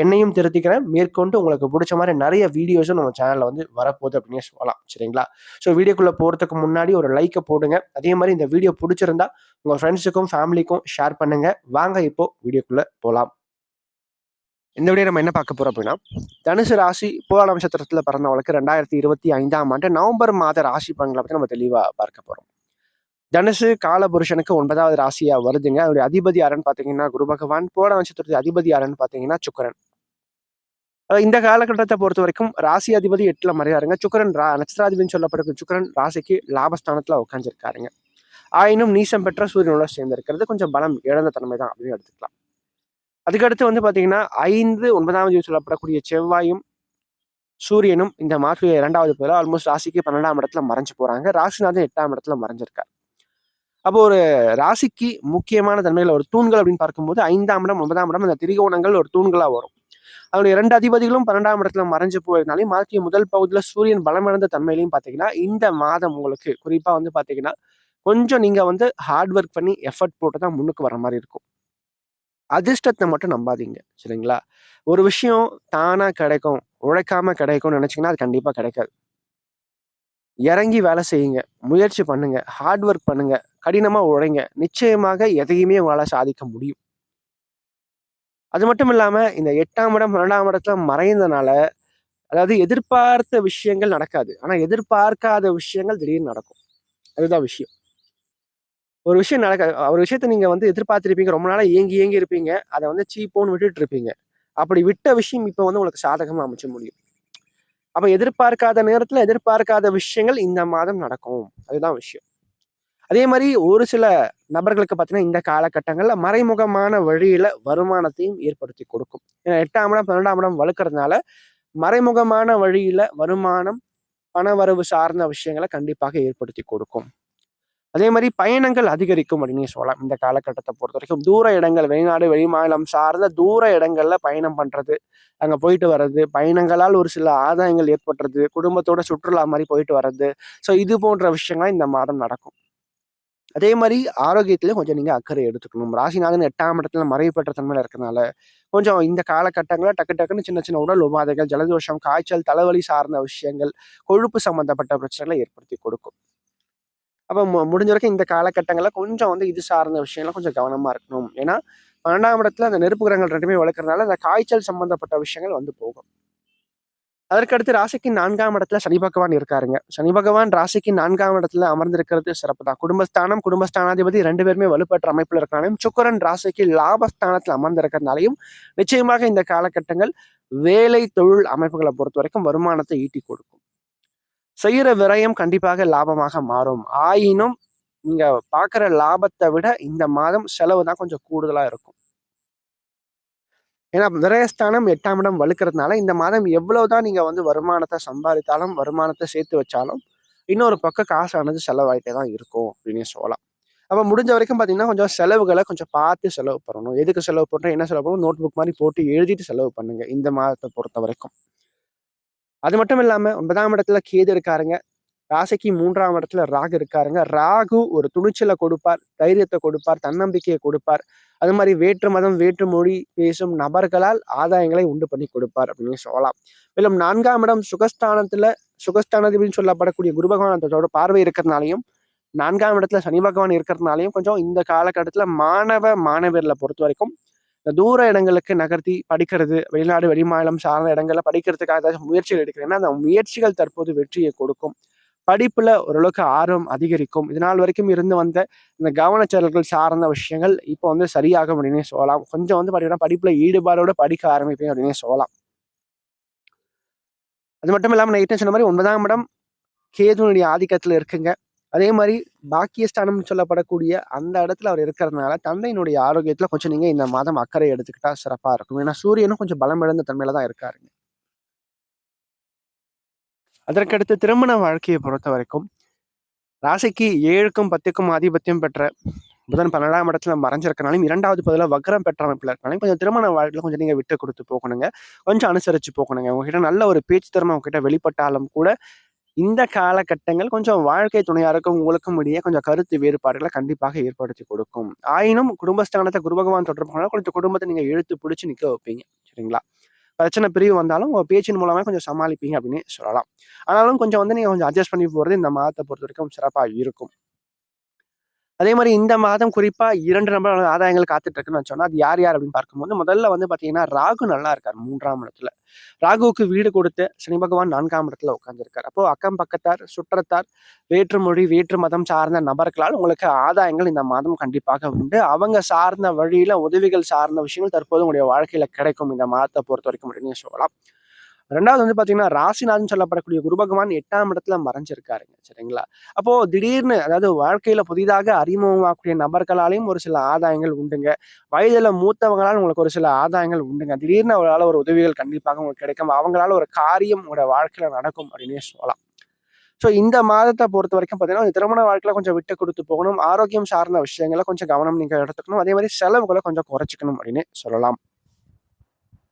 என்னையும் திருத்திக்கிறேன். மேற்கொண்டு உங்களுக்கு பிடிச்ச மாதிரி நிறைய வீடியோஸும் நம்ம சேனலில் வந்து வரப்போகுது அப்படின்னு சொல்லலாம். சரிங்களா? ஸோ வீடியோக்குள்ளே போகிறதுக்கு முன்னாடி ஒரு லைக்கை போடுங்க. அதே மாதிரி இந்த வீடியோ பிடிச்சிருந்தா உங்கள் ஃப்ரெண்ட்ஸுக்கும் ஃபேமிலிக்கும் ஷேர் பண்ணுங்கள் வாங்க இப்போ வீடியோக்குள்ளே போகலாம் இந்த விட நம்ம என்ன பார்க்க போகிறோம் அப்படின்னா தனுசு ராசி போராட நட்சத்திரத்தில் பிறந்தவங்களுக்கு ரெண்டாயிரத்தி இருபத்தி ஐந்தாம் ஆண்டு நவம்பர் மாத ராசி பங்களை பற்றி நம்ம தெளிவாக பார்க்க போகிறோம் தனுசு காலபுருஷனுக்கு ஒன்பதாவது ராசியா வருதுங்க. அவருடைய அதிபதி யாருன்னு பார்த்தீங்கன்னா குரு பகவான் போராட நட்சத்திரத்துடைய அதிபதி யாருன்னு பார்த்தீங்கன்னா சுக்கரன். இந்த காலகட்டத்தை பொறுத்த வரைக்கும் ராசி அதிபதி எட்டுல மறையாருங்க. சுக்கரன் ரா நட்சத்திராதிபதினு சொல்லப்படும் சுக்கரன் ராசிக்கு லாபஸ்தானத்துல உட்காந்துருக்காருங்க ஆயினும் நீசம் பெற்ற சூரியனோட சேர்ந்திருக்கிறது கொஞ்சம் பலம் இழந்த தன்மை தான் அப்படின்னு எடுத்துக்கலாம். அதுக்கடுத்து வந்து பார்த்தீங்கன்னா ஐந்து ஒன்பதாம் தேதி சொல்லப்படக்கூடிய செவ்வாயும் சூரியனும் இந்த மாற்று இரண்டாவது பேர் ஆல்மோஸ்ட் ராசிக்கு பன்னெண்டாம் இடத்துல மறைஞ்சு போறாங்க. ராசிநாதன் எட்டாம் இடத்துல மறைஞ்சிருக்கார். அப்போ ஒரு ராசிக்கு முக்கியமான தன்மைகள் ஒரு தூண்கள் அப்படின்னு பார்க்கும்போது ஐந்தாம் இடம் ஒன்பதாம் இடம் அந்த திரிகோணங்கள் ஒரு தூண்களாக வரும். அதனுடைய இரண்டு அதிபதிகளும் பன்னெண்டாம் இடத்துல மறைஞ்சு போயிருந்தாலும் மாற்றிய முதல் பகுதியில் சூரியன் பலமிழந்த தன்மையிலையும் பார்த்தீங்கன்னா இந்த மாதம் உங்களுக்கு குறிப்பாக வந்து பார்த்தீங்கன்னா கொஞ்சம் நீங்கள் வந்து ஹார்ட் ஒர்க் பண்ணி எஃபர்ட் போட்டு தான் முன்னுக்கு வர மாதிரி இருக்கும். அதிர்ஷ்டத்தை மட்டும் நம்பாதீங்க சரிங்களா? ஒரு விஷயம் தானாக கிடைக்கும் உழைக்காம கிடைக்கும்னு நினச்சிங்கன்னா அது கண்டிப்பாக கிடைக்காது. இறங்கி வேலை செய்யுங்க முயற்சி பண்ணுங்க ஹார்ட் ஒர்க் பண்ணுங்க கடினமா உழைங்க. நிச்சயமாக எதையுமே உங்களால சாதிக்க முடியும். அது மட்டும் இல்லாம இந்த எட்டாம் இடம் பன்னெண்டாம் இடத்துல மறைந்தனால அதாவது எதிர்பார்த்த விஷயங்கள் நடக்காது. ஆனா எதிர்பார்க்காத விஷயங்கள் திடீர்னு நடக்கும். அதுதான் விஷயம். ஒரு விஷயம் நடக்காது ஒரு விஷயத்த நீங்க வந்து எதிர்பார்த்திருப்பீங்க. ரொம்ப நாளா ஏங்கி ஏங்கி இருப்பீங்க. அதை வந்து சீப்போன்னு விட்டுட்டு இருப்பீங்க. அப்படி விட்ட விஷயம் இப்போ வந்து உங்களுக்கு சாதகமா அமைச்ச முடியும். அப்ப எதிர்பார்க்காத நேரத்துல எதிர்பார்க்காத விஷயங்கள் இந்த மாதம் நடக்கும். அதுதான் விஷயம். அதே மாதிரி ஒரு சில நபர்களுக்கு பார்த்தீங்கன்னா இந்த காலகட்டங்களில் மறைமுகமான வழியில் வருமானத்தையும் ஏற்படுத்தி கொடுக்கும். ஏன்னா எட்டாம் இடம் பன்னெண்டாம் இடம் வளர்க்குறதுனால மறைமுகமான வழியில் வருமானம் பணவரவு சார்ந்த விஷயங்களை கண்டிப்பாக ஏற்படுத்தி கொடுக்கும். அதே மாதிரி பயணங்கள் அதிகரிக்கும் அப்படின்னு சொல்லலாம். இந்த காலகட்டத்தை பொறுத்த வரைக்கும் தூர இடங்கள் வெளிநாடு வெளிமாநிலம் சார்ந்த தூர இடங்கள்ல பயணம் பண்றது அங்க போயிட்டு வர்றது பயணங்களால் ஒரு சில ஆதாயங்கள் ஏற்படுறது குடும்பத்தோட சுற்றுலா மாதிரி போயிட்டு வர்றது. ஸோ இது போன்ற விஷயங்கள்லாம் இந்த மாதம் நடக்கும். அதே மாதிரி ஆரோக்கியத்திலையும் கொஞ்சம் நீங்க அக்கறை எடுத்துக்கணும். ராசிநாதன் எட்டாம் இடத்துல மறைவு பெற்ற தன்மையில கொஞ்சம் இந்த காலகட்டங்களில் டக்கு டக்குன்னு சின்ன சின்ன உடல் உபாதைகள் ஜலதோஷம் காய்ச்சல் தலைவலி சார்ந்த விஷயங்கள் கொழுப்பு சம்பந்தப்பட்ட பிரச்சனைகளை ஏற்படுத்தி கொடுக்கும். அப்போ மு முடிஞ்ச வரைக்கும் இந்த காலகட்டங்களில் கொஞ்சம் வந்து இது சார்ந்த விஷயம்லாம் கொஞ்சம் கவனமா இருக்கணும். ஏன்னா பன்னெண்டாம் இடத்துல அந்த நெருப்பு கிரகங்கள் ரெண்டுமே வளர்க்குறதுனால அந்த காய்ச்சல் சம்மந்தப்பட்ட விஷயங்கள் வந்து போகும். அதற்கடுத்து ராசிக்கு நான்காம் இடத்துல சனி பகவான் இருக்காருங்க. சனி பகவான் ராசிக்கு நான்காம் இடத்துல அமர்ந்திருக்கிறது சிறப்பு தான் குடும்பஸ்தானம் குடும்பஸ்தானாதிபதி ரெண்டு பேருமே வலுப்பெற்ற அமைப்பில் இருக்கிறனாலையும் சுக்கரன் ராசிக்கு லாபஸ்தானத்துல அமர்ந்திருக்கிறதுனாலையும் நிச்சயமாக இந்த காலகட்டங்கள் வேலை தொழில் அமைப்புகளை பொறுத்த வரைக்கும் வருமானத்தை ஈட்டி கொடுக்கும். செய்யற விரயம் கண்டிப்பாக லாபமாக மாறும். ஆயினும் நீங்க பார்க்குற லாபத்தை விட இந்த மாதம் செலவு தான் கொஞ்சம் கூடுதலா இருக்கும். ஏன்னா விரயஸ்தானம் எட்டாம் இடம் வலுக்கிறதுனால இந்த மாதம் எவ்வளவுதான் நீங்க வந்து வருமானத்தை சம்பாதித்தாலும் வருமானத்தை சேர்த்து வச்சாலும் இன்னொரு பக்கம் காசானது செலவாயிட்டே தான் இருக்கும் அப்படின்னு சொல்லலாம். அப்போ முடிஞ்ச வரைக்கும் பார்த்தீங்கன்னா கொஞ்சம் செலவுகளை கொஞ்சம் பார்த்து செலவு பண்ணணும். எதுக்கு செலவு பண்ணுறோம் என்ன செலவு பண்ணணும் நோட் புக் மாதிரி போட்டு எழுதிட்டு செலவு பண்ணுங்க இந்த மாதத்தை பொறுத்த வரைக்கும். அது மட்டும் இல்லாம ஒன்பதாம் இடத்துல கேது இருக்காருங்க. ராசிக்கு மூன்றாம் இடத்துல ராகு இருக்காருங்க. ராகு ஒரு துணிச்சலை கொடுப்பார் தைரியத்தை கொடுப்பார் தன்னம்பிக்கையை கொடுப்பார். அது மாதிரி வேற்று மதம் வேற்று மொழி பேசும் நபர்களால் ஆதாயங்களை உண்டு பண்ணி கொடுப்பார் அப்படின்னு சொல்லலாம். மேலும் நான்காம் இடம் சுகஸ்தானத்துல சுகஸ்தானதிபதினு சொல்லப்படக்கூடிய குரு பகவானத்தோட பார்வை இருக்கிறதுனாலையும் நான்காம் இடத்துல சனி பகவான் இருக்கிறதுனாலையும் கொஞ்சம் இந்த காலகட்டத்தில் மாணவ மாணவர்களை பொறுத்த வரைக்கும் இந்த தூர இடங்களுக்கு நகர்த்தி படிக்கிறது வெளிநாடு வெளிமாநிலம் சார்ந்த இடங்களில் படிக்கிறதுக்காக ஏதாச்சும் முயற்சிகள் எடுக்கிறேன்னா அந்த முயற்சிகள் தற்போது வெற்றியை கொடுக்கும். படிப்புல ஓரளவுக்கு ஆர்வம் அதிகரிக்கும். இதனால் வரைக்கும் இருந்து வந்த இந்த கவனச்செயல்கள் சார்ந்த விஷயங்கள் இப்போ வந்து சரியாக அப்படின்னே சொல்லலாம். கொஞ்சம் வந்து பார்த்தீங்கன்னா படிப்புல ஈடுபாடோட படிக்க ஆரம்பிப்பேன் அப்படின்னே சொல்லலாம். அது மட்டும் இல்லாமல் நான் ஏற்கனவே சொன்ன மாதிரி ஒன்பதாம் இடம் கேதுனுடைய ஆதிக்கத்தில் இருக்குங்க. அதே மாதிரி பாக்கியஸ்தானம்னு சொல்லப்படக்கூடிய அந்த இடத்துல அவர் இருக்கிறதுனால தந்தையினுடைய ஆரோக்கியத்துல கொஞ்சம் நீங்கள் இந்த மாதம் அக்கறை எடுத்துக்கிட்டா சிறப்பாக இருக்கும். ஏன்னா சூரியனும் கொஞ்சம் பலம் இழந்த தன்மையில தான் இருக்காருங்க. அதற்கடுத்து திருமண வாழ்க்கையை பொறுத்த வரைக்கும் ராசிக்கு ஏழுக்கும் பத்துக்கும் ஆதிபத்தியம் பெற்ற புதன் பன்னெண்டாம் இடத்துல மறைஞ்சிருக்கனாலும் இரண்டாவது பதிலாக வக்ரம் பெற்ற அமைப்பில் இருக்கனாலும் கொஞ்சம் திருமண வாழ்க்கையில் கொஞ்சம் நீங்கள் விட்டு கொடுத்து போகணுங்க. கொஞ்சம் அனுசரித்து போகணுங்க. உங்ககிட்ட நல்ல ஒரு பேச்சு திறமை உங்ககிட்ட வெளிப்பட்டாலும் கூட இந்த காலகட்டங்கள் கொஞ்சம் வாழ்க்கை துணையாருக்கும் உங்களுக்கும் இடையே கொஞ்சம் கருத்து வேறுபாடுகளை கண்டிப்பாக ஏற்படுத்தி கொடுக்கும். ஆயினும் குடும்பஸ்தானத்தை குரு பகவான் தொடர்பு கொஞ்சம் குடும்பத்தை நீங்கள் இழுத்து பிடிச்சி நிற்க வைப்பீங்க. சரிங்களா? பிரச்சனை பிரிவு வந்தாலும் உங்கள் பேச்சின் மூலமாக கொஞ்சம் சமாளிப்பீங்க அப்படின்னு சொல்லலாம். ஆனாலும் கொஞ்சம் வந்து நீங்கள் கொஞ்சம் அட்ஜஸ்ட் பண்ணி போகிறது இந்த மாதத்தை பொறுத்த வரைக்கும் சிறப்பாக இருக்கும். அதே மாதிரி இந்த மாதம் குறிப்பா இரண்டு நம்பர் ஆதாயங்கள் காத்துட்டு இருக்குன்னு சொன்னா அது யார் யார் அப்படின்னு பார்க்கும்போது முதல்ல வந்து பாத்தீங்கன்னா ராகு நல்லா இருக்கார் மூன்றாம் இடத்துல. ராகுவுக்கு வீடு கொடுத்து சனி பகவான் நான்காம் இடத்துல உட்காந்துருக்கார் அப்போ அக்கம் பக்கத்தார் சுற்றத்தார் வேற்று மொழி வேற்று மதம் சார்ந்த நபர்களால் உங்களுக்கு ஆதாயங்கள் இந்த மாதம் கண்டிப்பாக உண்டு. அவங்க சார்ந்த வழியில உதவிகள் சார்ந்த விஷயங்கள் தற்போது உங்களுடைய வாழ்க்கையில கிடைக்கும். இந்த மாதத்தை பொறுத்த வரைக்கும் அப்படின்னு சொல்லலாம். ரெண்டாவது வந்து பார்த்தீங்கன்னா ராசிநாதன் சொல்லப்படக்கூடிய குரு பகவான் எட்டாம் இடத்துல மறைஞ்சிருக்காருங்க. சரிங்களா? அப்போ திடீர்னு அதாவது வாழ்க்கையில புதிதாக அறிமுகமாகக்கூடிய நபர்களாலையும் ஒரு சில ஆதாயங்கள் உண்டுங்க. வயதில் மூத்தவங்களால் உங்களுக்கு ஒரு சில ஆதாயங்கள் உண்டுங்க. திடீர்னு அவங்களால ஒரு உதவிகள் கண்டிப்பாக உங்களுக்கு கிடைக்கும். அவங்களால ஒரு காரியம் உங்களோட வாழ்க்கையில நடக்கும் அப்படின்னே சொல்லலாம். ஸோ இந்த மாதத்தை பொறுத்த வரைக்கும் பார்த்தீங்கன்னா திருமண வாழ்க்கையில கொஞ்சம் விட்டு கொடுத்து போகணும். ஆரோக்கியம் சார்ந்த விஷயங்களை கொஞ்சம் கவனம் நீங்கள் எடுத்துக்கணும். அதே மாதிரி செலவுகளை கொஞ்சம் குறைச்சிக்கணும் அப்படின்னு சொல்லலாம்.